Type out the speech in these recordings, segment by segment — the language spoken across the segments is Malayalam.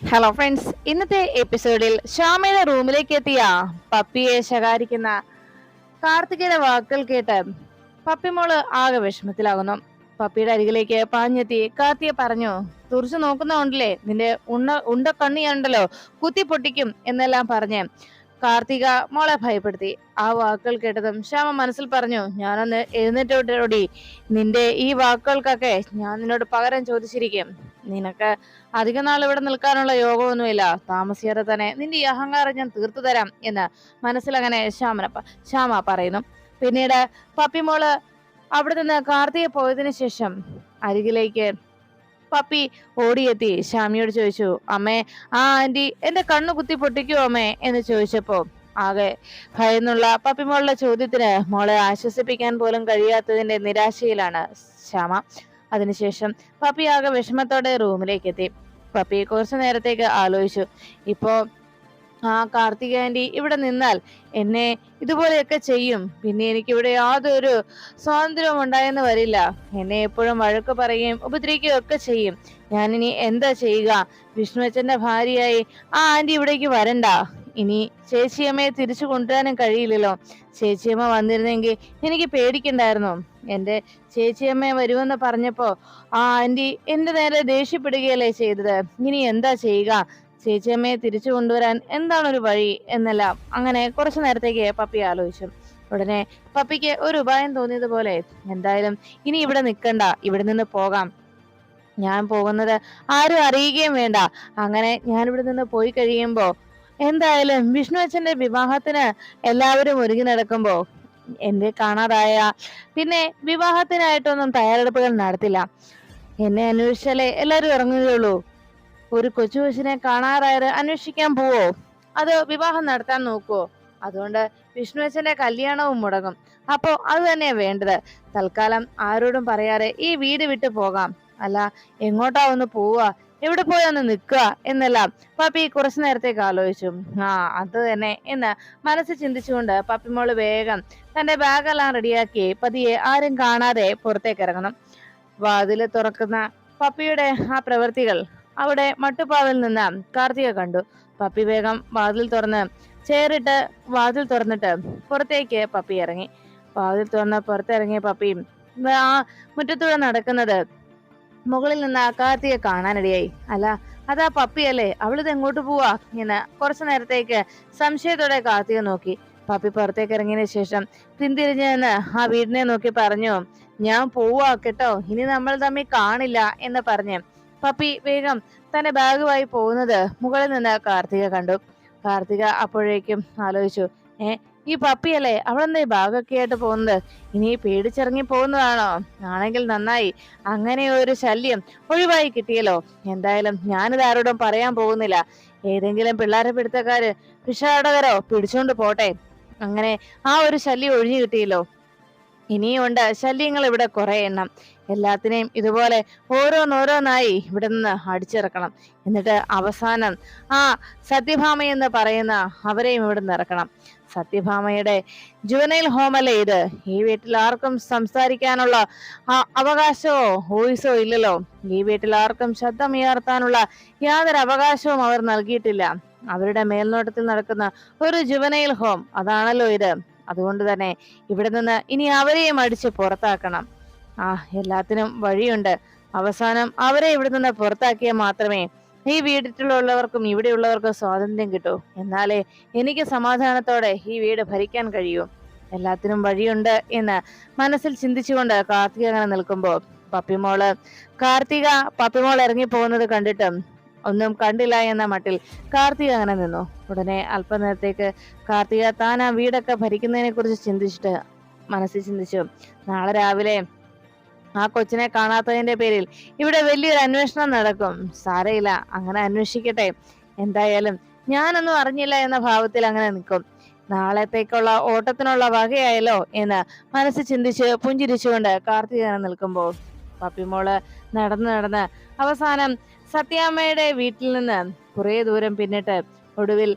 ഹലോ ഫ്രണ്ട്സ് ഇന്നത്തെ എപ്പിസോഡിൽ ശ്യാമയുടെ റൂമിലേക്ക് എത്തിയ പപ്പിയെ ശകാരിക്കുന്ന കാർത്തികയുടെ വാക്കുകൾ കേട്ട് പപ്പി പപ്പിമോൾ ആകെ വിഷമത്തിലാകുന്നു. പപ്പിയുടെ അരികിലേക്ക് പാഞ്ഞെത്തി കാർത്തിയെ പറഞ്ഞു തുറച്ചു നോക്കുന്നതുകൊണ്ടല്ലേ നിന്റെ ഉണ്ണ ഉണ്ട കണ്ണിയുണ്ടല്ലോ കുത്തി പൊട്ടിക്കും എന്നെല്ലാം പറഞ്ഞ് കാർത്തിക മോളെ ഭയപ്പെടുത്തി. ആ വാക്കുകൾ കേട്ടതും ശ്യാമ മനസ്സിൽ പറഞ്ഞു ഞാനൊന്ന് എഴുന്നേറ്റോടി നിന്റെ ഈ വാക്കുകൾക്കൊക്കെ ഞാൻ നിന്നോട് പകരം ചോദിച്ചിരിക്കും. നിനക്ക് അധിക നാൾ ഇവിടെ നിൽക്കാനുള്ള യോഗമൊന്നുമില്ല. താമസിയാതെ തന്നെ നിന്റെ ഈ അഹങ്കാരം ഞാൻ തീർത്തു തരാം എന്ന് മനസ്സിലങ്ങനെ ശ്യാമന ശ്യാമ പറയുന്നു. പിന്നീട് പപ്പിമോൾ അവിടെ നിന്ന് കാർത്തിക പോയതിന് ശേഷം അരികിലേക്ക് പപ്പി ഓടിയെത്തി. ശ്യാമിയോട് ചോദിച്ചു അമ്മേ ആ ആന്റി എന്റെ കണ്ണു കുത്തി പൊട്ടിക്കോ അമ്മേ? എന്ന് ചോദിച്ചപ്പോ ആകെ ഭയന്നുള്ള പപ്പിമോളുടെ ചോദ്യത്തിന് മോളെ ആശ്വസിപ്പിക്കാൻ പോലും കഴിയാത്തതിന്റെ നിരാശയിലാണ് ശ്യാമ. അതിനുശേഷം പപ്പി ആകെ വിഷമത്തോടെ റൂമിലേക്ക് എത്തി പപ്പി കുറച്ചു നേരത്തേക്ക് ആലോചിച്ചു. ഇപ്പോ ആ കാർത്തിക ആന്റി ഇവിടെ നിന്നാൽ എന്നെ ഇതുപോലെയൊക്കെ ചെയ്യും. പിന്നെ എനിക്ക് ഇവിടെ യാതൊരു സ്വാതന്ത്ര്യവും ഉണ്ടായെന്ന് വരില്ല. എന്നെ എപ്പോഴും വഴക്ക് പറയുകയും ഉപദ്രവിക്കുകയും ഒക്കെ ചെയ്യും. ഞാനിനി എന്താ ചെയ്യുക? വിഷ്ണു അച്ഛന്റെ ഭാര്യയായി ആ ആന്റി ഇവിടേക്ക് വരണ്ട. ഇനി ചേച്ചിയമ്മയെ തിരിച്ചു കൊണ്ടുവരാനും കഴിയില്ലല്ലോ. ചേച്ചിയമ്മ വന്നിരുന്നെങ്കിൽ എനിക്ക് പേടിക്കണ്ടായിരുന്നു. എന്റെ ചേച്ചിയമ്മ വരുമെന്ന് പറഞ്ഞപ്പോ ആ ആന്റി എന്റെ നേരെ ദേഷ്യപ്പെടുകയല്ലേ ചെയ്തത്. ഇനി എന്താ ചെയ്യുക? ചേച്ചിയമ്മയെ തിരിച്ചു കൊണ്ടുവരാൻ എന്താണൊരു വഴി എന്നെല്ലാം അങ്ങനെ കുറച്ചു നേരത്തേക്ക് പപ്പി ആലോചിച്ചു. ഉടനെ പപ്പിക്ക് ഒരു ഉപായം തോന്നിയതുപോലെ എന്തായാലും ഇനി ഇവിടെ നിൽക്കണ്ട ഇവിടെ നിന്ന് പോകാം. ഞാൻ പോകുന്നത് ആരും അറിയുകയും വേണ്ട. അങ്ങനെ ഞാൻ ഇവിടെ നിന്ന് പോയി കഴിയുമ്പോ എന്തായാലും വിഷ്ണു അച്ഛന്റെ വിവാഹത്തിന് എല്ലാവരും ഒരുങ്ങി നടക്കുമ്പോ എന്നെ കാണാതായ പിന്നെ വിവാഹത്തിനായിട്ടൊന്നും തയ്യാറെടുപ്പുകൾ നടത്തില്ല. എന്നെ അന്വേഷിച്ചാലേ എല്ലാരും ഇറങ്ങുകയുള്ളൂ. ഒരു കൊച്ചു കൊച്ചിനെ കാണാറായത് അന്വേഷിക്കാൻ പോവോ? അത് വിവാഹം നടത്താൻ നോക്കുവോ? അതുകൊണ്ട് വിഷ്ണു അച്ഛന്റെ കല്യാണവും മുടങ്ങും. അപ്പോ അത് തന്നെയാ വേണ്ടത്. തൽക്കാലം ആരോടും പറയാതെ ഈ വീട് വിട്ടു പോകാം. അല്ല എങ്ങോട്ടാ ഒന്ന് പോവുക? എവിടെ പോയി ഒന്ന് നിൽക്കുക എന്നെല്ലാം പപ്പി കുറച്ചു നേരത്തേക്ക് ആലോചിച്ചു. ആ അത് തന്നെ. എന്ന് മനസ്സ് ചിന്തിച്ചുകൊണ്ട് പപ്പിമോൾ വേഗം തന്റെ ബാഗെല്ലാം റെഡിയാക്കി പതിയെ ആരും കാണാതെ പുറത്തേക്ക് ഇറങ്ങണം വാതിൽ തുറക്കുന്ന പപ്പിയുടെ ആ പ്രവൃത്തികൾ അവിടെ മട്ടുപ്പാവിൽ നിന്ന് കാർത്തിക കണ്ടു. പപ്പി വേഗം വാതിൽ തുറന്ന് ചേറിട്ട് വാതിൽ തുറന്നിട്ട് പുറത്തേക്ക് പപ്പി ഇറങ്ങി. വാതിൽ തുറന്ന് പുറത്തിറങ്ങിയ പപ്പിയും ആ മുറ്റത്തൂടെ നടക്കുന്നത് മുകളിൽ നിന്ന് ആ കാർത്തിയെ കാണാനിടയായി. അല്ല അതാ പപ്പിയല്ലേ അവളിത് എങ്ങോട്ട് പോവാ? ഇങ്ങനെ കുറച്ചു നേരത്തേക്ക് സംശയത്തോടെ കാർത്തിക നോക്കി. പപ്പി പുറത്തേക്ക് ഇറങ്ങിയതിനു ശേഷം പിന്തിരിഞ്ഞു നിന്ന് ആ വീടിനെ നോക്കി പറഞ്ഞു ഞാൻ പോവാ കേട്ടോ. ഇനി നമ്മൾ തമ്മിൽ കാണില്ല എന്ന് പറഞ്ഞ് പപ്പി വേഗം തന്റെ ബാഗുമായി പോകുന്നത് മുകളിൽ നിന്ന് കാർത്തിക കണ്ടു. കാർത്തിക അപ്പോഴേക്കും ആലോചിച്ചു ഏ ഈ പപ്പിയല്ലേ? അവളെന്താ ഈ ഭാഗമൊക്കെ ആയിട്ട് പോകുന്നത്? ഇനി പേടിച്ചിറങ്ങി പോകുന്നതാണോ? ആണെങ്കിൽ നന്നായി. അങ്ങനെ ഒരു ശല്യം ഒഴിവായി കിട്ടിയല്ലോ. എന്തായാലും ഞാനിത് ആരോടും പറയാൻ പോകുന്നില്ല. ഏതെങ്കിലും പിള്ളേരെ പിടുത്തക്കാര് പിഷാടകരോ പിടിച്ചോണ്ട് പോട്ടെ. അങ്ങനെ ആ ഒരു ശല്യം ഒഴിഞ്ഞു കിട്ടിയല്ലോ. ഇനിയുണ്ട് ശല്യങ്ങൾ ഇവിടെ കുറെ എണ്ണം. എല്ലാത്തിനെയും ഇതുപോലെ ഓരോന്നോരോന്നായി ഇവിടെ നിന്ന് അടിച്ചിറക്കണം. എന്നിട്ട് അവസാനം ആ സത്യഭാമ എന്ന് പറയുന്ന അവരെയും ഇവിടെ നിന്ന് ഇറക്കണം. സത്യഭാമയുടെ ജുവനൈൽ ഹോമല്ലേ ഇത്? ഈ വീട്ടിൽ ആർക്കും സംസാരിക്കാനുള്ള അവകാശമോ വോയിസോ ഇല്ലല്ലോ. ഈ വീട്ടിൽ ആർക്കും ശബ്ദമുയർത്താനുള്ള യാതൊരു അവകാശവും അവർ നൽകിയിട്ടില്ല. അവരുടെ മേൽനോട്ടത്തിൽ നടക്കുന്ന ഒരു ജുവനൈൽ ഹോം അതാണല്ലോ ഇത്. അതുകൊണ്ട് തന്നെ ഇവിടെ നിന്ന് ഇനി അവരെയും അടിച്ച് പുറത്താക്കണം. ആ എല്ലാത്തിനും വഴിയുണ്ട്. അവസാനം അവരെ ഇവിടെ നിന്ന് പുറത്താക്കിയാൽ മാത്രമേ ഈ വീട്ടിലുള്ളവർക്കും ഇവിടെയുള്ളവർക്കും സ്വാതന്ത്ര്യം കിട്ടൂ. എന്നാലേ എനിക്ക് സമാധാനത്തോടെ ഈ വീട് ഭരിക്കാൻ കഴിയൂ. എല്ലാത്തിനും വഴിയുണ്ട് എന്ന് മനസ്സിൽ ചിന്തിച്ചുകൊണ്ട് കാർത്തിക അങ്ങനെ നിൽക്കുമ്പോൾ പപ്പിമോൾ കാർത്തിക പപ്പിമോൾ ഇറങ്ങി പോകുന്നത് കണ്ടിട്ടും ഒന്നും കണ്ടില്ല എന്ന മട്ടിൽ കാർത്തിക അങ്ങനെ നിന്നു. ഉടനെ അല്പനേരത്തേക്ക് കാർത്തിക താൻ ആ വീടൊക്കെ ഭരിക്കുന്നതിനെ കുറിച്ച് ചിന്തിച്ചിട്ട് മനസ്സിൽ ചിന്തിച്ചു. നാളെ രാവിലെ ആ കൊച്ചിനെ കാണാത്തതിന്റെ പേരിൽ ഇവിടെ വലിയൊരു അന്വേഷണം നടക്കും. സാരയില്ല അങ്ങനെ അന്വേഷിക്കട്ടെ. എന്തായാലും ഞാനൊന്നും അറിഞ്ഞില്ല എന്ന ഭാവത്തിൽ അങ്ങനെ നിൽക്കും. നാളത്തേക്കുള്ള ഓട്ടത്തിനുള്ള വകയായല്ലോ എന്ന് മനസ്സ് ചിന്തിച്ച് പുഞ്ചിരിച്ചുകൊണ്ട് കാർത്തിക നിൽക്കുമ്പോൾ. പപ്പിമോൾ നടന്ന് നടന്ന് അവസാനം സത്യാമ്മയുടെ വീട്ടിൽ നിന്ന് കുറെ ദൂരം പിന്നിട്ട് ഒടുവിൽ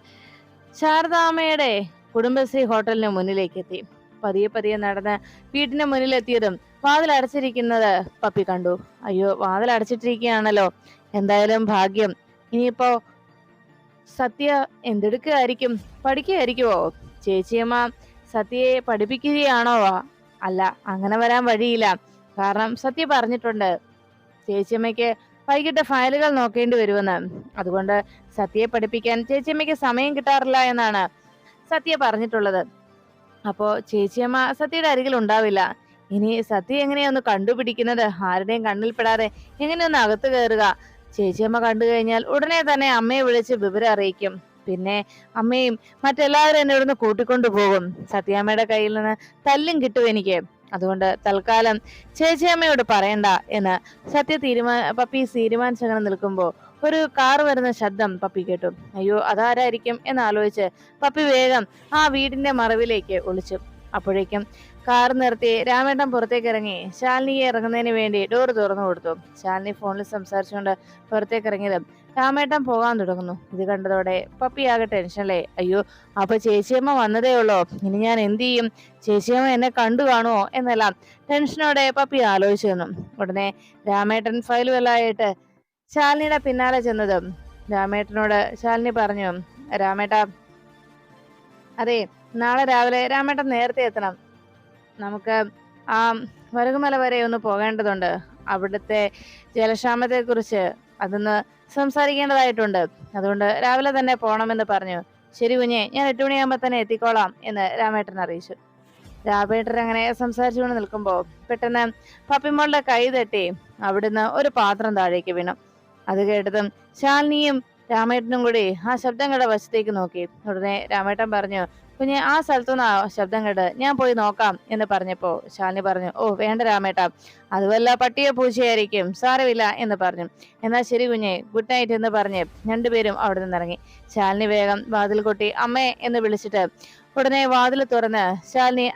ശാരദാമ്മയുടെ കുടുംബശ്രീ ഹോട്ടലിന് മുന്നിലേക്ക് എത്തി. പതിയെ പതിയെ നടന്ന് വീട്ടിന് മുന്നിലെത്തിയതും വാതിൽ അടച്ചിരിക്കുന്നത് പപ്പി കണ്ടു. അയ്യോ വാതിൽ അടച്ചിട്ടിരിക്കുകയാണല്ലോ എന്തായാലും ഭാഗ്യം. ഇനിയിപ്പോ സത്യ എന്തെടുക്കുകയായിരിക്കും? പഠിക്കുകയായിരിക്കുമോ ചേച്ചിയമ്മ സത്യയെ പഠിപ്പിക്കുകയാണോ? അല്ല അങ്ങനെ വരാൻ വഴിയില്ല. കാരണം സത്യ പറഞ്ഞിട്ടുണ്ട്. ചേച്ചിയമ്മയ്ക്ക് വൈകിട്ട് ഫയലുകൾ നോക്കേണ്ടി വരുമെന്ന്. അതുകൊണ്ട് സത്യയെ പഠിപ്പിക്കാൻ ചേച്ചിയമ്മയ്ക്ക് സമയം കിട്ടാറില്ല എന്നാണ് സത്യ പറഞ്ഞിട്ടുള്ളത്. അപ്പോ ചേച്ചിയമ്മ സത്യയുടെ അരികിൽ ഉണ്ടാവില്ല. ഇനി സത്യ എങ്ങനെയൊന്ന് കണ്ടുപിടിക്കുന്നത്? ആരുടെയും കണ്ണിൽപ്പെടാതെ എങ്ങനെയൊന്ന് അകത്ത് കയറുക? ചേച്ചിയമ്മ കണ്ടു കഴിഞ്ഞാൽ ഉടനെ തന്നെ അമ്മയെ വിളിച്ച് വിവരം അറിയിക്കും. പിന്നെ അമ്മയും മറ്റെല്ലാവരും എന്നെ ഇവിടുന്ന് കൂട്ടിക്കൊണ്ടു പോകും. സത്യാമ്മയുടെ കയ്യിൽ നിന്ന് തല്ലും കിട്ടും എനിക്ക്. അതുകൊണ്ട് തൽക്കാലം ചേച്ചിയമ്മയോട് പറയണ്ട എന്ന് സത്യ തീരുമാന പപ്പി തീരുമാനിച്ചങ്ങനെ നിൽക്കുമ്പോൾ ഒരു കാർ വരുന്ന ശബ്ദം പപ്പി കേട്ടു. അയ്യോ അതാരായിരിക്കും എന്ന് ആലോചിച്ച് പപ്പി വേഗം ആ വീടിന്റെ മറവിലേക്ക് ഒളിച്ചു. അപ്പോഴേക്കും കാർ നിർത്തി രാമേട്ടൻ പുറത്തേക്ക് ഇറങ്ങി. ശാലിനിയെ ഇറങ്ങുന്നതിന് വേണ്ടി ഡോർ തുറന്നു കൊടുത്തു. ശാലിനി ഫോണിൽ സംസാരിച്ചുകൊണ്ട് പുറത്തേക്ക് ഇറങ്ങിയതും രാമേട്ടൻ പോകാൻ തുടങ്ങുന്നു. ഇത് കണ്ടതോടെ പപ്പി ആകെ ടെൻഷനല്ലേ അയ്യോ അപ്പൊ ചേച്ചിയമ്മ വന്നതേ ഉള്ളോ. ഇനി ഞാൻ എന്ത് ചെയ്യും? ചേച്ചിയമ്മ എന്നെ കണ്ടു കാണുമോ എന്നെല്ലാം ടെൻഷനോടെ പപ്പി ആലോചിച്ചു നിന്നു. ഉടനെ രാമേട്ടൻ ഫയലുകളായിട്ട് ശാലിനിയുടെ പിന്നാലെ ചെന്നത്. രാമേട്ടനോട് ശാലിനി പറഞ്ഞു രാമേട്ട അതെ നാളെ രാവിലെ രാമേട്ടൻ നേരത്തെ എത്തണം. നമുക്ക് ആ വരകുമല വരെ ഒന്ന് പോകേണ്ടതുണ്ട്. അവിടുത്തെ ജലക്ഷാമത്തെ കുറിച്ച് അതൊന്ന് സംസാരിക്കേണ്ടതായിട്ടുണ്ട്. അതുകൊണ്ട് രാവിലെ തന്നെ പോകണമെന്ന് പറഞ്ഞു. ശരി കുഞ്ഞെ ഞാൻ എട്ട് മണിയാകുമ്പോൾ തന്നെ എത്തിക്കോളാം എന്ന് രാമേട്ടൻ അറിയിച്ചു. രാമേട്ടൻ അങ്ങനെ സംസാരിച്ചുകൊണ്ട് നിൽക്കുമ്പോൾ പെട്ടെന്ന് പപ്പിമോളുടെ കൈ തട്ടി അവിടുന്ന് ഒരു പാത്രം താഴേക്ക് വീണു. അത് കേട്ടതും ശാലിനിയും രാമേട്ടനും കൂടി ആ ശബ്ദം കേട്ട വശത്തേക്ക് നോക്കി. ഉടനെ രാമേട്ടൻ പറഞ്ഞു കുഞ്ഞെ ആ സ്ഥലത്തുനിന്ന് ആ ശബ്ദം കേട്ട് ഞാൻ പോയി നോക്കാം എന്ന് പറഞ്ഞപ്പോ ശാലിനി പറഞ്ഞു ഓ വേണ്ട രാമേട്ട അതുവല്ല പട്ടിയോ പൂച്ചയായിരിക്കും സാരമില്ല എന്ന് പറഞ്ഞു. എന്നാ ശരി കുഞ്ഞെ ഗുഡ് നൈറ്റ് എന്ന് പറഞ്ഞ് രണ്ടുപേരും അവിടെ നിന്ന് ഇറങ്ങി. ശാലിനി വേഗം വാതിൽ കൊട്ടി അമ്മേ എന്ന് വിളിച്ചിട്ട് ഉടനെ വാതിൽ തുറന്ന് ശാലിനി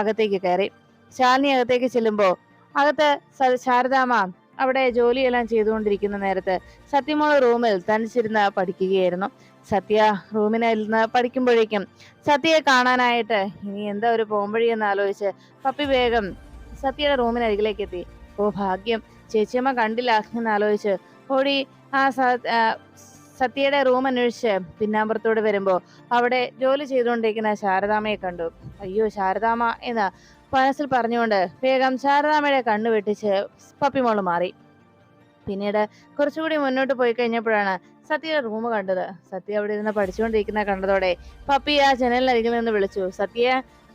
അകത്തേക്ക് കയറി. ശാലിനി അകത്തേക്ക് ചെല്ലുമ്പോ അകത്ത് ശാരദാമ അവിടെ ജോലിയെല്ലാം ചെയ്തുകൊണ്ടിരിക്കുന്ന നേരത്ത് സത്യമോള റൂമിൽ തനിച്ചിരുന്ന് പഠിക്കുകയായിരുന്നു. സത്യ റൂമിനിരുന്ന് പഠിക്കുമ്പോഴേക്കും സത്യയെ കാണാനായിട്ട് ഇനി എന്താ ഒരു പോകുമ്പഴിയെന്ന് ആലോചിച്ച് പപ്പി വേഗം സത്യയുടെ റൂമിനരികിലേക്ക് എത്തി. ഓ ഭാഗ്യം. ചേച്ചിയമ്മ കണ്ടില്ല എന്ന് ആലോചിച്ച് ഓടി ആ സത്യയുടെ റൂം അന്വേഷിച്ച് പിന്നാമ്പുറത്തോട് വരുമ്പോൾ അവിടെ ജോലി ചെയ്തുകൊണ്ടിരിക്കുന്ന ശാരദാമയെ കണ്ടു. അയ്യോ ശാരദാമ എന്ന് മനസ്സിൽ പറഞ്ഞുകൊണ്ട് വേഗം ശാരദാമയുടെ കണ്ണു വെട്ടിച്ച് പപ്പിമോൾ മാറി. പിന്നീട് കുറച്ചുകൂടി മുന്നോട്ട് പോയി കഴിഞ്ഞപ്പോഴാണ് സത്യയുടെ റൂം കണ്ടത്. സത്യ അവിടെ ഇരുന്ന് പഠിച്ചുകൊണ്ടിരിക്കുന്ന കണ്ടതോടെ പപ്പി ആ ജനലിനരികിൽ നിന്ന് വിളിച്ചു. സത്യ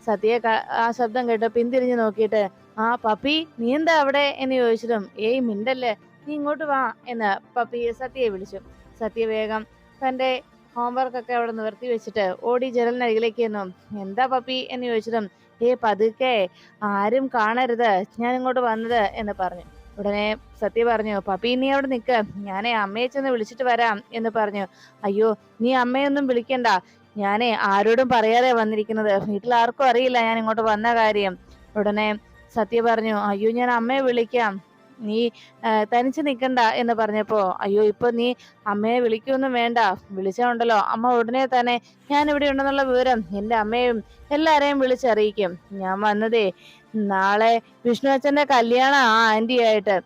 സത്യ ആ ശബ്ദം കേട്ട് പിന്തിരിഞ്ഞു നോക്കിയിട്ട് ആ പപ്പി നീ എന്താ അവിടെ? എന്ന് ചോദിച്ചതും ഏയ് മിണ്ടല്ലേ. നീ ഇങ്ങോട്ട് വാ. എന്ന് പപ്പി സത്യയെ വിളിച്ചു. സത്യ വേഗം തന്റെ ഹോംവർക്ക് ഒക്കെ അവിടെ നിവർത്തി വെച്ചിട്ട് ഓടി ജനലിനരികിലേക്ക് എന്നും എന്താ പപ്പി? എന്ന് ചോദിച്ചതും ഏ പതുക്കെ. ആരും കാണരുത്. ഞാൻ ഇങ്ങോട്ട് വന്നത് എന്ന് പറഞ്ഞു. ഉടനെ സത്യ പറഞ്ഞു പപ്പി നീ അവിടെ നിക്ക്. ഞാനേ അമ്മയെ ചെന്ന് വിളിച്ചിട്ട് വരാം എന്ന് പറഞ്ഞു. അയ്യോ നീ അമ്മയൊന്നും വിളിക്കണ്ട. ഞാനേ ആരോടും പറയാതെ വന്നിരിക്കുന്നത്. വീട്ടിൽ ആർക്കും അറിയില്ല ഞാൻ ഇങ്ങോട്ട് വന്ന കാര്യം. ഉടനെ സത്യ പറഞ്ഞു അയ്യോ ഞാൻ അമ്മയെ വിളിക്കാം. നീ തനിച്ച് നിൽക്കണ്ട എന്ന് പറഞ്ഞപ്പോ അയ്യോ ഇപ്പൊ നീ അമ്മയെ വിളിക്കൊന്നും വേണ്ട. വിളിച്ചുണ്ടല്ലോ അമ്മ ഉടനെ തന്നെ ഞാൻ ഇവിടെ ഉണ്ടെന്നുള്ള വിവരം എന്റെ അമ്മയും എല്ലാരെയും വിളിച്ചറിയിക്കും. ഞാൻ വന്നതേ നാളെ വിഷ്ണു അച്ഛന്റെ കല്യാണം ആ ആന്റി ആയിട്ട്.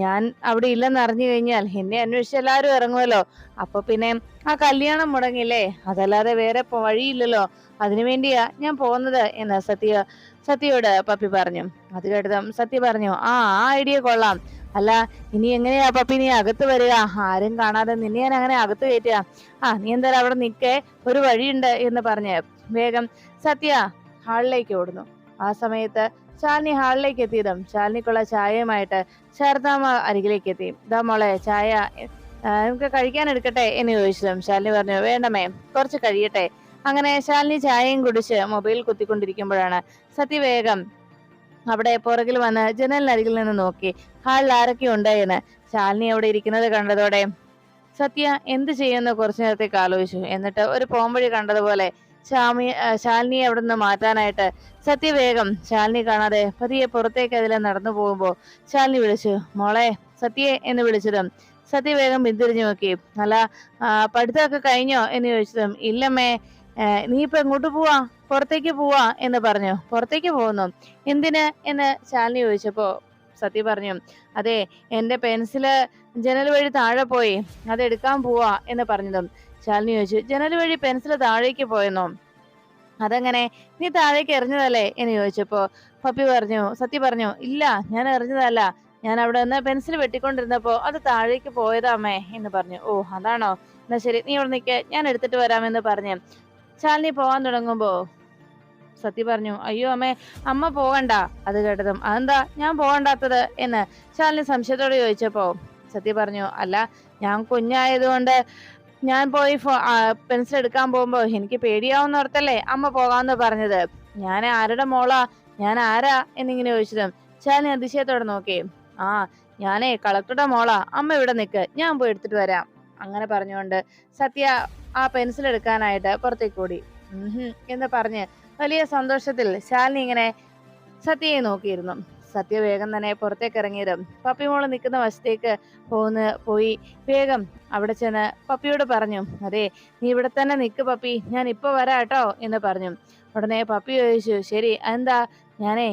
ഞാൻ അവിടെ ഇല്ലെന്ന് അറിഞ്ഞു കഴിഞ്ഞാൽ എന്നെ അന്വേഷിച്ച് എല്ലാരും ഇറങ്ങുമല്ലോ. അപ്പൊ പിന്നെ ആ കല്യാണം മുടങ്ങില്ലേ? അതല്ലാതെ വേറെ വഴിയില്ലല്ലോ. അതിനു വേണ്ടിയാ ഞാൻ പോകുന്നത്. എന്ന് സത്യ സത്യയോട് പപ്പി പറഞ്ഞു. അത് കേട്ടതും സത്യ പറഞ്ഞു ആ ആ ഐഡിയ കൊള്ളാം. അല്ല ഇനി എങ്ങനെയാ പപ്പി നീ അകത്ത് വരിക? ആരും കാണാതെ നിന്നെ ഞാൻ അങ്ങനെ അകത്ത് കയറ്റുക. ആ നീ എന്തായാലും അവിടെ നിൽക്കേ ഒരു വഴിയുണ്ട് എന്ന് പറഞ്ഞ് വേഗം സത്യ ഹാളിലേക്ക് ഓടുന്നു. ആ സമയത്ത് ശാലിനി ഹാളിലേക്ക് എത്തിയതും ശാലിനിക്കുള്ള ചായയുമായിട്ട് ശാരദാമ്മ അരികിലേക്ക് എത്തി. ദാ മോളെ ചായ നമുക്ക് കഴിക്കാൻ എടുക്കട്ടെ? എന്ന് ചോദിച്ചതും ശാലിനി പറഞ്ഞു വേണ്ടമേ കുറച്ച് കഴിയട്ടെ. അങ്ങനെ ശാലിനി ചായയും കുടിച്ച് മൊബൈൽ കുത്തിക്കൊണ്ടിരിക്കുമ്പോഴാണ് സത്യവേഗം അവിടെ പുറകിൽ വന്ന് ജനലിനരികിൽ നിന്ന് നോക്കി. ഹാളിൽ ആരൊക്കെ ഉണ്ടായെന്ന് ശാലിനി അവിടെ ഇരിക്കുന്നത് കണ്ടതോടെ സത്യ എന്ത് ചെയ്യുമെന്ന് കുറച്ചു നേരത്തേക്ക് ആലോചിച്ചു. എന്നിട്ട് ഒരു പോംവഴി കണ്ടതുപോലെ ശാമി ശാലിനിയെ അവിടെ നിന്ന് മാറ്റാനായിട്ട് സത്യ വേഗം ശാലിനി കാണാതെ പതിയെ പുറത്തേക്ക് അതിലെ നടന്നു പോകുമ്പോൾ ശാലിനി വിളിച്ചു മോളെ സത്യയെ എന്ന് വിളിച്ചതും സത്യ വേഗം പിന്തിരിഞ്ഞു നോക്കി. അല്ല പഠിത്തമൊക്കെ കഴിഞ്ഞോ? എന്ന് ചോദിച്ചതും ഇല്ലമ്മേ നീ ഇപ്പൊ എങ്ങോട്ട് പോവാ? പുറത്തേക്ക് പോവാ എന്ന് പറഞ്ഞു. പുറത്തേക്ക് പോകുന്നു. എന്തിന് എന്ന് ശാലിനി ചോദിച്ചപ്പോ സത്യ പറഞ്ഞു അതെ എന്റെ പെൻസിൽ ജനൽ വഴി താഴെ പോയി. അത് എടുക്കാൻ പോവാ എന്ന് പറഞ്ഞതും ശാലിനി ചോദിച്ചു ജനൽ വഴി പെൻസിൽ താഴേക്ക് പോയെന്നോ? അതങ്ങനെ? നീ താഴേക്ക് എറിഞ്ഞതല്ലേ? എന്ന് ചോദിച്ചപ്പോ പപ്പി പറഞ്ഞു സത്യ പറഞ്ഞു ഇല്ല ഞാൻ എറിഞ്ഞതല്ല. ഞാൻ അവിടെ നിന്ന് പെൻസിൽ വെട്ടിക്കൊണ്ടിരുന്നപ്പോ അത് താഴേക്ക് പോയതാമേ എന്ന് പറഞ്ഞു. ഓ അതാണോ? എന്നാ ശരി നീ ഇവിടെ നിൽക്ക് ഞാൻ എടുത്തിട്ട് വരാമെന്ന് പറഞ്ഞു ശാലിനി പോവാൻ തുടങ്ങുമ്പോ സത്യ പറഞ്ഞു അയ്യോ അമ്മേ അമ്മ പോകണ്ട അത് കേട്ടതും അതെന്താ? ഞാൻ പോകണ്ടാത്തത് എന്ന് ശാലിനി സംശയത്തോടെ ചോദിച്ചപ്പോ സത്യ പറഞ്ഞു അല്ല ഞാൻ കുഞ്ഞായതുകൊണ്ട് ഞാൻ പോയി പെൻസിൽ എടുക്കാൻ പോകുമ്പോ എനിക്ക് പേടിയാവുന്ന ഓർത്തല്ലേ അമ്മ പോകാന്ന് പറഞ്ഞത്? ഞാൻ ആരുടെ മോളാ? ഞാൻ ആരാ? എന്നിങ്ങനെ ചോദിച്ചതും ശാലിനി അതിശയത്തോടെ നോക്കി ആ ഞാനേ കളക്ടറുടെ മോളാ. അമ്മ ഇവിടെ നിൽക്ക് ഞാൻ പോയി എടുത്തിട്ട് വരാം. അങ്ങനെ പറഞ്ഞുകൊണ്ട് സത്യ ആ പെൻസിൽ എടുക്കാനായിട്ട് പുറത്തേക്ക് ഓടി എന്ന് പറഞ്ഞ് വലിയ സന്തോഷത്തിൽ ശാലിനി ഇങ്ങനെ സത്യയെ നോക്കിയിരുന്നു. സത്യ വേഗം തന്നെ പുറത്തേക്ക് ഇറങ്ങിയത് പപ്പിമോൾ നിൽക്കുന്ന വശത്തേക്ക് പോന്ന് പോയി വേഗം അവിടെ ചെന്ന് പപ്പിയോട് പറഞ്ഞു അതെ നീ ഇവിടെ തന്നെ നിൽക്ക് പപ്പി ഞാൻ ഇപ്പൊ വരാട്ടോ എന്ന് പറഞ്ഞു. ഉടനെ പപ്പി ചോദിച്ചു ശരി എന്താ ഞാനേ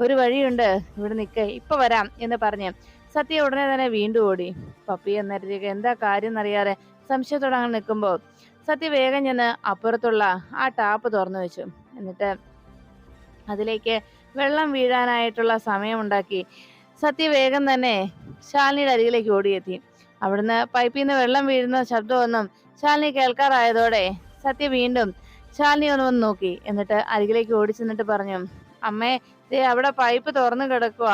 ഒരു വഴിയുണ്ട് ഇവിടെ നിൽക്ക് ഇപ്പൊ വരാം എന്ന് പറഞ്ഞ് സത്യ ഉടനെ തന്നെ വീണ്ടും ഓടി. പപ്പി എന്നേരത്തേക്ക് എന്താ കാര്യം എന്നറിയാതെ സംശയത്തോടെ അങ്ങനെ നിൽക്കുമ്പോൾ സത്യ വേഗം ചെന്ന് അപ്പുറത്തുള്ള ആ ടാപ്പ് തുറന്നു വെച്ചു. എന്നിട്ട് അതിലേക്ക് വെള്ളം വീഴാനായിട്ടുള്ള സമയമുണ്ടാക്കി സത്യ വേഗം തന്നെ ശാലിനിയുടെ അരികിലേക്ക് ഓടിയെത്തി. അവിടുന്ന് പൈപ്പിൽ നിന്ന് വെള്ളം വീഴുന്ന ശബ്ദമൊന്നും ശാലിനി കേൾക്കാറായതോടെ സത്യ വീണ്ടും ശാലിനി ഒന്ന് വന്ന് നോക്കി. എന്നിട്ട് അരികിലേക്ക് ഓടിച്ചെന്നിട്ട് പറഞ്ഞു അമ്മേ ദേ അവിടെ പൈപ്പ് തുറന്നു കിടക്കുക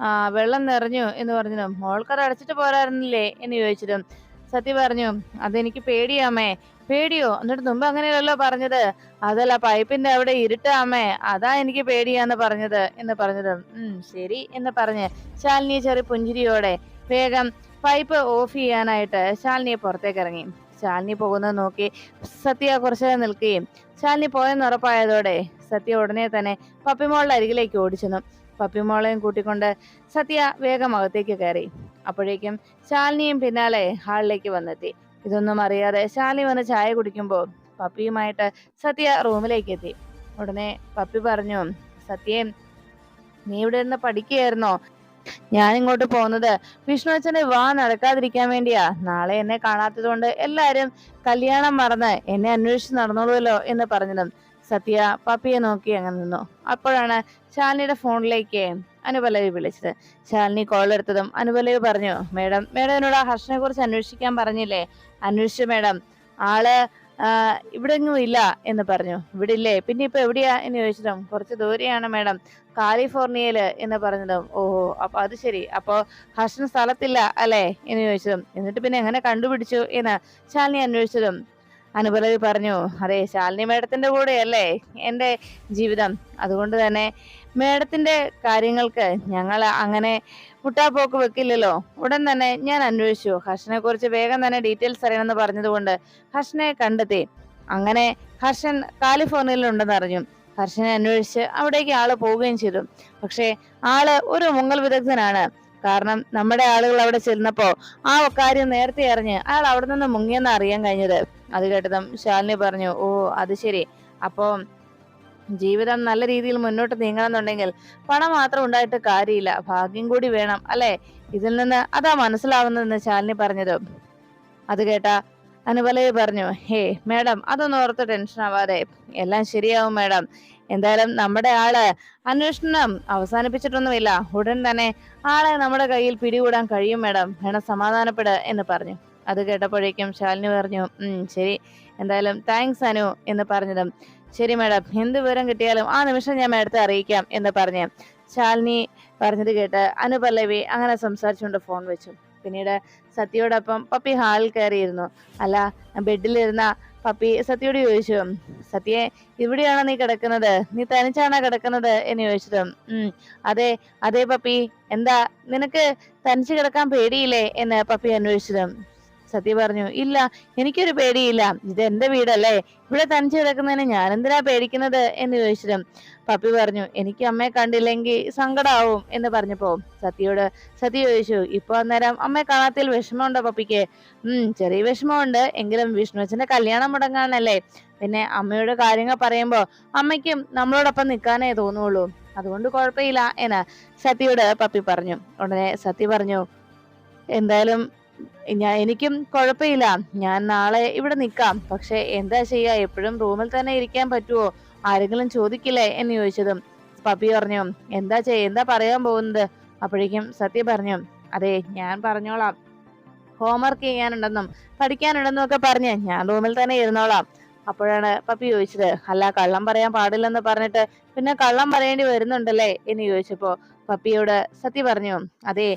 ആ വെള്ളം നിറഞ്ഞു എന്ന് പറഞ്ഞു മോൾക്കത് അടച്ചിട്ട് പോരായിരുന്നില്ലേ എന്ന് ചോദിച്ചതും സത്യ പറഞ്ഞു അതെനിക്ക് പേടിയാമേ പേടിയോ? എന്നിട്ട് മുമ്പ് അങ്ങനെയല്ലല്ലോ പറഞ്ഞത്. അതല്ല പൈപ്പിന്റെ അവിടെ ഇരുട്ടാമേ അതാ എനിക്ക് പേടിയാന്ന് പറഞ്ഞത് എന്ന് പറഞ്ഞതും. ഉം ശരി എന്ന് പറഞ്ഞ് ശാലിനി ചെറിയ പുഞ്ചിരിയോടെ വേഗം പൈപ്പ് ഓഫ് ചെയ്യാനായിട്ട് ശാലിനിയെ പുറത്തേക്ക് ഇറങ്ങി. ശാലിനി പോകുന്നത് നോക്കി സത്യ കുറച്ചു നിൽക്കുകയും ശാലിനി പോയെന്ന് ഉറപ്പായതോടെ സത്യ ഉടനെ തന്നെ പപ്പിമോളുടെ അരികിലേക്ക് ഓടിച്ചെന്നു. പപ്പിമോളെയും കൂട്ടിക്കൊണ്ട് സത്യ വേഗം അകത്തേക്ക് കയറി. അപ്പോഴേക്കും ശാലിനിയും പിന്നാലെ ഹാളിലേക്ക് വന്നെത്തി. ഇതൊന്നും അറിയാതെ ശാലിനി വന്ന് ചായ കുടിക്കുമ്പോൾ പപ്പിയുമായിട്ട് സത്യ റൂമിലേക്ക് എത്തി. ഉടനെ പപ്പി പറഞ്ഞു സത്യേ നീ ഇവിടെ ഇരുന്ന് പഠിക്കുകയായിരുന്നോ? ഞാൻ ഇങ്ങോട്ട് പോകുന്നത് വിഷ്ണു അച്ഛന്റെ വാ നടക്കാതിരിക്കാൻ വേണ്ടിയാ. നാളെ എന്നെ കാണാത്തത് കൊണ്ട് എല്ലാരും കല്യാണം മറന്ന് എന്നെ അന്വേഷിച്ച് നടന്നോളൂല്ലോ എന്ന് പറഞ്ഞതും സത്യ പപ്പിയെ നോക്കി അങ്ങ് നിന്നു. അപ്പോഴാണ് ശാലിനിയുടെ ഫോണിലേക്ക് അനുപലവി വിളിച്ചത്. ശാലിനി കോൾ എടുത്തതും അനുപലവി പറഞ്ഞു മേഡം മേഡം എന്നോട് ആ ഹർഷനെ കുറിച്ച് അന്വേഷിക്കാൻ പറഞ്ഞില്ലേ? അന്വേഷിച്ചു മേഡം ആൾ ഇവിടെ എങ്ങും ഇല്ല എന്ന് പറഞ്ഞു. ഇവിടെ ഇല്ലേ പിന്നെ ഇപ്പൊ എവിടെയാ? എന്ന് ചോദിച്ചതും കുറച്ച് ദൂരെയാണ് മേഡം കാലിഫോർണിയയിൽ എന്ന് പറഞ്ഞതും ഓഹോ അപ്പൊ അത് ശരി. അപ്പോ ഹർഷൻ സ്ഥലത്തില്ല അല്ലേ? എന്ന് ചോദിച്ചതും എന്നിട്ട് പിന്നെ എങ്ങനെ കണ്ടുപിടിച്ചു? എന്ന് ശാലിനി അന്വേഷിച്ചതും അനുപലവി പറഞ്ഞു അതെ ശാലിനി മേഡത്തിന്റെ കൂടെയല്ലേ എന്റെ ജീവിതം. അതുകൊണ്ട് തന്നെ മേഡത്തിന്റെ കാര്യങ്ങൾക്ക് ഞങ്ങൾ അങ്ങനെ മുട്ടാപ്പോക്ക് വെക്കില്ലല്ലോ. ഉടൻ തന്നെ ഞാൻ അന്വേഷിച്ചു. ഹർഷനെ കുറിച്ച് വേഗം തന്നെ ഡീറ്റെയിൽസ് അറിയണമെന്ന് പറഞ്ഞതുകൊണ്ട് ഹർഷനെ കണ്ടെത്തി. അങ്ങനെ ഹർഷൻ കാലിഫോർണിയയിലുണ്ടെന്ന് അറിഞ്ഞു. ഹർഷനെ അന്വേഷിച്ച് അവിടേക്ക് ആൾ പോവുകയും ചെയ്തു. പക്ഷേ ആൾ ഒരു മുങ്ങൽ വിദഗ്ധനാണ്. കാരണം നമ്മുടെ ആളുകൾ അവിടെ ചെന്നപ്പോ ആ കാര്യം നേരത്തെ അറിഞ്ഞ് അയാൾ അവിടെ നിന്ന് മുങ്ങിയെന്ന് അറിയാൻ കഴിഞ്ഞത്. അത് കേട്ടതും ശാലിനി പറഞ്ഞു ഓ അത് ശരി. അപ്പോ ജീവിതം നല്ല രീതിയിൽ മുന്നോട്ട് നീങ്ങണമെന്നുണ്ടെങ്കിൽ പണം മാത്രം ഉണ്ടായിട്ട് കാര്യമില്ല. ഭാഗ്യം കൂടി വേണം അല്ലെ? ഇതിൽ നിന്ന് അതാ മനസ്സിലാവുന്നതെന്ന് ശാലിനി പറഞ്ഞത്. അത് കേട്ട അനുപലയെ പറഞ്ഞു ഹേ മേഡം അതൊന്നും ഓർത്ത് ടെൻഷൻ ആവാതെ. എല്ലാം ശരിയാവും മേഡം. എന്തായാലും നമ്മുടെ ആൾ അന്വേഷണം അവസാനിപ്പിച്ചിട്ടൊന്നുമില്ല. ഉടൻ തന്നെ ആളെ നമ്മുടെ കയ്യിൽ പിടികൂടാൻ കഴിയും മേഡം. വേണം സമാധാനപ്പെട് എന്ന് പറഞ്ഞു. അത് കേട്ടപ്പോഴേക്കും ശാലിനി പറഞ്ഞു ശരി. എന്തായാലും താങ്ക്സ് അനു എന്ന് പറഞ്ഞതും. ശരി മാഡം എന്ത് വിവരം കിട്ടിയാലും ആ നിമിഷം ഞാൻ മാഡത്തെ അറിയിക്കാം എന്ന് പറഞ്ഞ് ശാലിനി പറഞ്ഞത് കേട്ട് അനുപല്ലവി അങ്ങനെ സംസാരിച്ചുകൊണ്ട് ഫോൺ വെച്ചു. പിന്നീട് സത്യയോടൊപ്പം പപ്പി ഹാളിൽ കയറിയിരുന്നു. അല്ല ബെഡിലിരുന്ന പപ്പി സത്യയോട് ചോദിച്ചു സത്യയെ ഇവിടെയാണോ നീ കിടക്കുന്നത്? നീ തനിച്ചാണോ കിടക്കുന്നത്? എന്ന് ചോദിച്ചത് ഉം അതെ അതെ പപ്പി. എന്താ നിനക്ക് തനിച്ച് കിടക്കാൻ പേടിയില്ലേ? എന്ന് പപ്പി അന്വേഷിച്ചതും. സത്യ പറഞ്ഞു. ഇല്ല എനിക്കൊരു പേടിയില്ല. ഇത് എന്റെ വീടല്ലേ? ഇവിടെ തനിച്ച് കിടക്കുന്നതിന് ഞാൻ എന്തിനാ പേടിക്കുന്നത്? എന്ന് ചോദിച്ചിട്ടും പപ്പി പറഞ്ഞു എനിക്ക് അമ്മയെ കണ്ടില്ലെങ്കിൽ സങ്കടാവും എന്ന് പറഞ്ഞപ്പോ സത്യയോട് സത്യ ചോദിച്ചു ഇപ്പൊ അന്നേരം അമ്മയെ കാണാത്തിൽ വിഷമമുണ്ടോ പപ്പിക്ക്? ഉം ചെറിയ വിഷമമുണ്ട്. എങ്കിലും വിഷ്ണുവച്ചന്റെ കല്യാണം മുടങ്ങാനല്ലേ പിന്നെ അമ്മയുടെ കാര്യങ്ങൾ പറയുമ്പോ അമ്മയ്ക്കും നമ്മളോടൊപ്പം നിൽക്കാനേ തോന്നുള്ളൂ. അതുകൊണ്ട് കുഴപ്പമില്ല എന്ന് സത്യയോട് പപ്പി പറഞ്ഞു. ഉടനെ സത്യ പറഞ്ഞു എന്തായാലും ഞാൻ എനിക്കും കുഴപ്പമില്ല. ഞാൻ നാളെ ഇവിടെ നിൽക്കാം. പക്ഷെ എന്താ ചെയ്യാ എപ്പോഴും റൂമിൽ തന്നെ ഇരിക്കാൻ പറ്റുമോ? ആരെങ്കിലും ചോദിക്കില്ലേ? എന്ന് ചോദിച്ചതും പപ്പി പറഞ്ഞു എന്താ ചെയ്യ എന്താ പറയാൻ പോകുന്നത്? അപ്പോഴേക്കും സത്യ പറഞ്ഞു അതെ ഞാൻ പറഞ്ഞോളാം. ഹോംവർക്ക് ചെയ്യാനുണ്ടെന്നും പഠിക്കാനുണ്ടെന്നും ഒക്കെ പറഞ്ഞ് ഞാൻ റൂമിൽ തന്നെ ഇരുന്നോളാം. അപ്പോഴാണ് പപ്പി ചോദിച്ചത് അല്ല കള്ളം പറയാൻ പാടില്ലെന്ന് പറഞ്ഞിട്ട് പിന്നെ കള്ളം പറയേണ്ടി വരുന്നുണ്ടല്ലേ? എന്ന് ചോദിച്ചപ്പോ പപ്പിയോട് സത്യ പറഞ്ഞു അതെ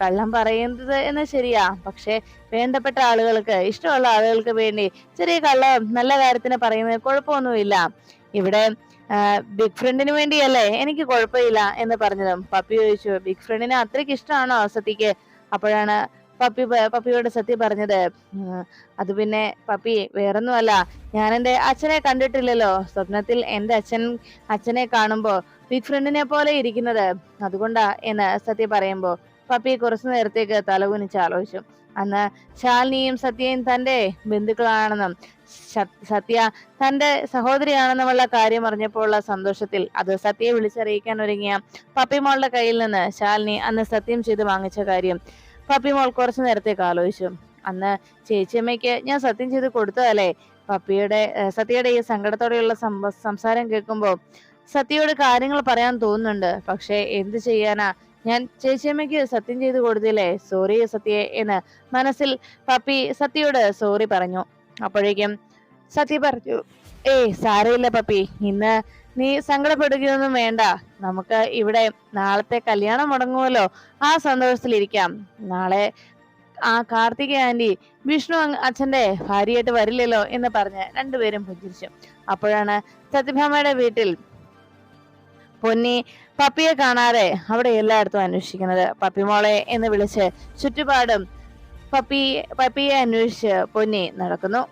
കള്ളം പറയുന്നത് എന്ന് ശരിയാ പക്ഷെ വേണ്ടപ്പെട്ട ആളുകൾക്ക് ഇഷ്ടമുള്ള ആളുകൾക്ക് വേണ്ടി ചെറിയ കള്ളം നല്ല കാര്യത്തിന് പറയുന്നത് കുഴപ്പമൊന്നുമില്ല. ഇവിടെ ബിഗ് ഫ്രണ്ടിന് വേണ്ടിയല്ലേ എനിക്ക് കുഴപ്പമില്ല എന്ന് പറഞ്ഞതും പപ്പി ചോദിച്ചു ബിഗ് ഫ്രണ്ടിനെ അത്രയ്ക്ക് ഇഷ്ടമാണോ സത്യക്ക് അപ്പോഴാണ് പപ്പി പപ്പിയോട് സത്യം പറഞ്ഞത് അത് പിന്നെ പപ്പി വേറൊന്നുമല്ല ഞാൻ എന്റെ അച്ഛനെ കണ്ടിട്ടില്ലല്ലോ സ്വപ്നത്തിൽ എന്റെ അച്ഛൻ അച്ഛനെ കാണുമ്പോ ബിഗ് ഫ്രണ്ടിനെ പോലെ ഇരിക്കുന്നത്. അതുകൊണ്ടാ എന്ന് സത്യ പറയുമ്പോൾ പപ്പി കുറച്ചു നേരത്തേക്ക് തലകുനിച്ച് ആലോചിച്ചു. അന്ന് ശാലിനിയും സത്യയും തന്റെ ബന്ധുക്കളാണെന്നും സത്യ തന്റെ സഹോദരിയാണെന്നുമുള്ള കാര്യം അറിഞ്ഞപ്പോഴുള്ള സന്തോഷത്തിൽ അത് സത്യയെ വിളിച്ചറിയിക്കാൻ ഒരുങ്ങിയ പപ്പിമോളുടെ കയ്യിൽ നിന്ന് ശാലിനി അന്ന് സത്യം ചെയ്ത് വാങ്ങിച്ച കാര്യം പപ്പിമോൾ കുറച്ചു നേരത്തേക്ക് ആലോചിച്ചു. അന്ന് ചേച്ചിയമ്മയ്ക്ക് ഞാൻ സത്യം ചെയ്ത് കൊടുത്തതല്ലേ? പപ്പിയുടെ സത്യയുടെ ഈ സങ്കടത്തോടെയുള്ള സംസാരം കേൾക്കുമ്പോൾ സത്യയോട് കാര്യങ്ങൾ പറയാൻ തോന്നുന്നുണ്ട്. പക്ഷേ എന്ത് ചെയ്യാനാ? ഞാൻ ചേച്ചിയമ്മയ്ക്ക് സത്യം ചെയ്തു കൊടുത്തില്ലേ? സോറി സത്യയെ എന്ന് മനസ്സിൽ പപ്പി സത്യയോട് സോറി പറഞ്ഞു. അപ്പോഴേക്കും സത്യ പറഞ്ഞു ഏയ് സാരമില്ല പപ്പി. ഇന്ന് നീ സങ്കടപ്പെടുകയൊന്നും വേണ്ട. നമുക്ക് ഇവിടെ നാളത്തെ കല്യാണം മുടങ്ങുമല്ലോ. ആ സന്തോഷത്തിലിരിക്കാം. നാളെ ആ കാർത്തിക ആന്റി വിഷ്ണു അച്ഛന്റെ ഭാര്യയായിട്ട് വരില്ലല്ലോ എന്ന് പറഞ്ഞ് രണ്ടുപേരും പുഞ്ചിരിച്ചു. അപ്പോഴാണ് സത്യഭാമയുടെ വീട്ടിൽ പൊന്നി പപ്പിയെ കാണാതെ അവിടെ എല്ലായിടത്തും അന്വേഷിക്കുന്നത് പപ്പിമോളെ എന്ന് വിളിച്ച് ചുറ്റുപാടും പപ്പി പപ്പിയെ അന്വേഷിച്ച് പൊന്നി നടക്കുന്നു.